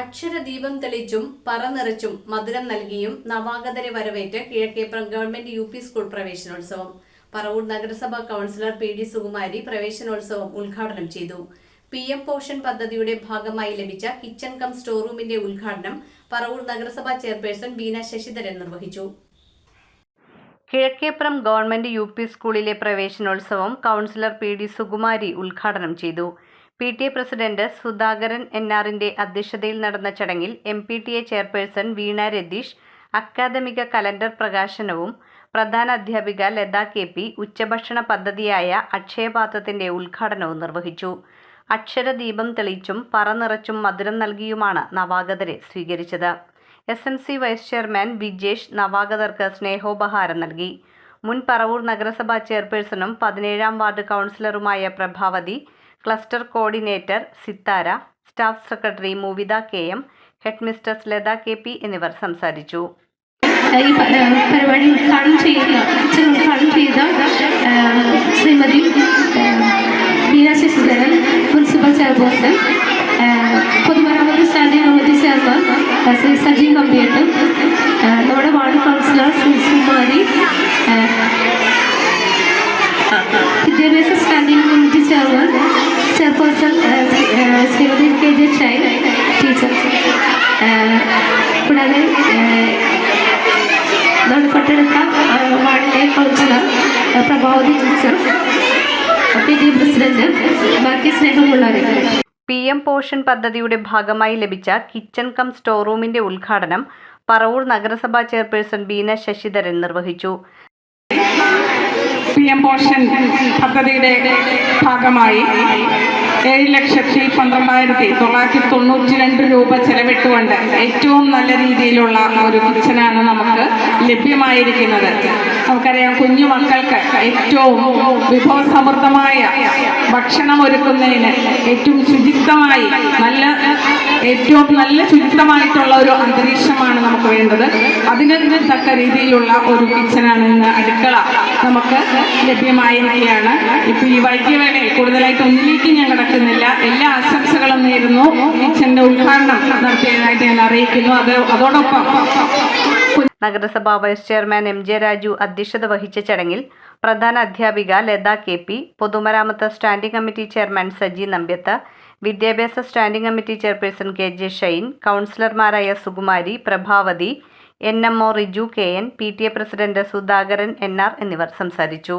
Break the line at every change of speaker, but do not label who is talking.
അക്ഷരദീപം തെളിച്ചും പറനിറച്ചും മധുരം നൽകിയും നവാഗതരെ വരവേറ്റ് Kizhakkeppuram government U P school പ്രവേശനോത്സവം. പറവൂർ നഗരസഭാ കൗൺസിലർ പി ഡി സുകുമാരി പ്രവേശനോത്സവം ഉദ്ഘാടനം ചെയ്തു. പി എം പോഷൻ പദ്ധതിയുടെ ഭാഗമായി ലഭിച്ച കിച്ചൺ കം സ്റ്റോർ റൂമിന്റെ ഉദ്ഘാടനം പറവൂർ നഗരസഭാ ചെയർപേഴ്സൺ ബീന ശശിധരൻ നിർവഹിച്ചു. കിഴക്കേപ്പുറം ഗവൺമെന്റ് യു പി സ്കൂളിലെ പ്രവേശനോത്സവം കൗൺസിലർ പി ഡി സുകുമാരി ഉദ്ഘാടനം ചെയ്തു. P T A president Sudhakaran N ആറിന്റെ അധ്യക്ഷതയിൽ നടന്ന ചടങ്ങിൽ M P T A chairperson Veena Ratheesh അക്കാദമിക കലണ്ടർ പ്രകാശനവും പ്രധാന അധ്യാപിക ലത കെ പി ഉച്ചഭക്ഷണ പദ്ധതിയായ അക്ഷയപാത്രത്തിന്റെ ഉദ്ഘാടനവും നിർവഹിച്ചു. അക്ഷരദീപം തെളിച്ചും പറനിറച്ചും മധുരം നൽകിയുമാണ് നവാഗതരെ സ്വീകരിച്ചത്. S M C vice chairman Vijesh നവാഗതർക്ക് സ്നേഹോപഹാരം നൽകി. മുൻ പറവൂർ നഗരസഭാ ചെയർപേഴ്സണും പതിനേഴാം ward കൗൺസിലറുമായ Prabhavathi cluster coordinator Sithara staff secretary Muvitha K M headmistress Latha K P എന്നിവർ സംസാരിച്ചു.
ഈ പരിപാടി ഉദ്ഘാടനം ചെയ്യുക ഉദ്ഘാടനം ചെയ്ത ശ്രീമതി മീന ശശിധരൻ മുനിസിപ്പൽ ചെയർപേഴ്സൺ പൊതുമരാമത്ത് standing committee chairman Shri Sajeev Kambiyatt നമ്മുടെ വാർഡ് കൗൺസിലർ ശ്രീ ഏഹ് വിദ്യാഭ്യാസ standing committee chairman chairperson Shrimati K J Shine കൂടാതെ നമ്മുടെ തൊട്ടടുത്ത വാർഡിലെ councillor Prabhavathi teacher P T president ബാക്കി
പി എം പോഷൻ പദ്ധതിയുടെ ഭാഗമായി ലഭിച്ച കിച്ചൺ കം സ്റ്റോർ റൂമിന്റെ ഉദ്ഘാടനം പറവൂർ നഗരസഭാ ചെയർപേഴ്സൺ ബീന ശശിധരൻ നിർവഹിച്ചു.
പി എം പോഷൻ പദ്ധതിയുടെ ഭാഗമായി ഏഴ് ലക്ഷത്തി പന്ത്രണ്ടായിരത്തി തൊള്ളായിരത്തി തൊണ്ണൂറ്റി രണ്ട് രൂപ ചെലവിട്ടുകൊണ്ട് ഏറ്റവും നല്ല രീതിയിലുള്ള ഒരു കിച്ചനാണ് നമുക്ക് ലഭ്യമായിരിക്കുന്നത്. നമുക്കറിയാം കുഞ്ഞു മക്കൾക്ക് ഏറ്റവും വിഭവസമൃദ്ധമായ ഭക്ഷണം ഒരുക്കുന്നതിന് ഏറ്റവും ശുചിത്വമായി നല്ല ഏറ്റവും നല്ല ശുചിത്വമായിട്ടുള്ള ഒരു അന്തരീക്ഷമാണ് നമുക്ക് വേണ്ടത്. അതിന് തക്ക രീതിയിലുള്ള ഒരു കിച്ചനാണ് ഇന്ന് അടുക്കള. നമുക്ക് ലഭ്യമായിരിക്കുകയാണ്. ഇപ്പൊ ഈ വൈദ്യവേളയിൽ കൂടുതലായിട്ട് ഒന്നിലേക്ക് ഞാൻ കിടക്കുന്നില്ല. എല്ലാ ആശംസകളും നേരുന്നു. കിച്ചന്റെ ഉദ്ഘാടനം നടത്തിയതായിട്ട് ഞാൻ അറിയിക്കുന്നു. അത് അതോടൊപ്പം
നഗരസഭാ vice chairman M J Raju അധ്യക്ഷത വഹിച്ച ചടങ്ങിൽ പ്രധാന അധ്യാപിക ലത കെ പി പൊതുമരാമത്ത് standing committee chairman Saji Nambiath വിദ്യാഭ്യാസ standing committee chairperson K J Shine കൗൺസിലർമാരായ Sukumari Prabhavathi N M O Riju K N P T A president Sudhakaran N R എന്നിവർ സംസാരിച്ചു.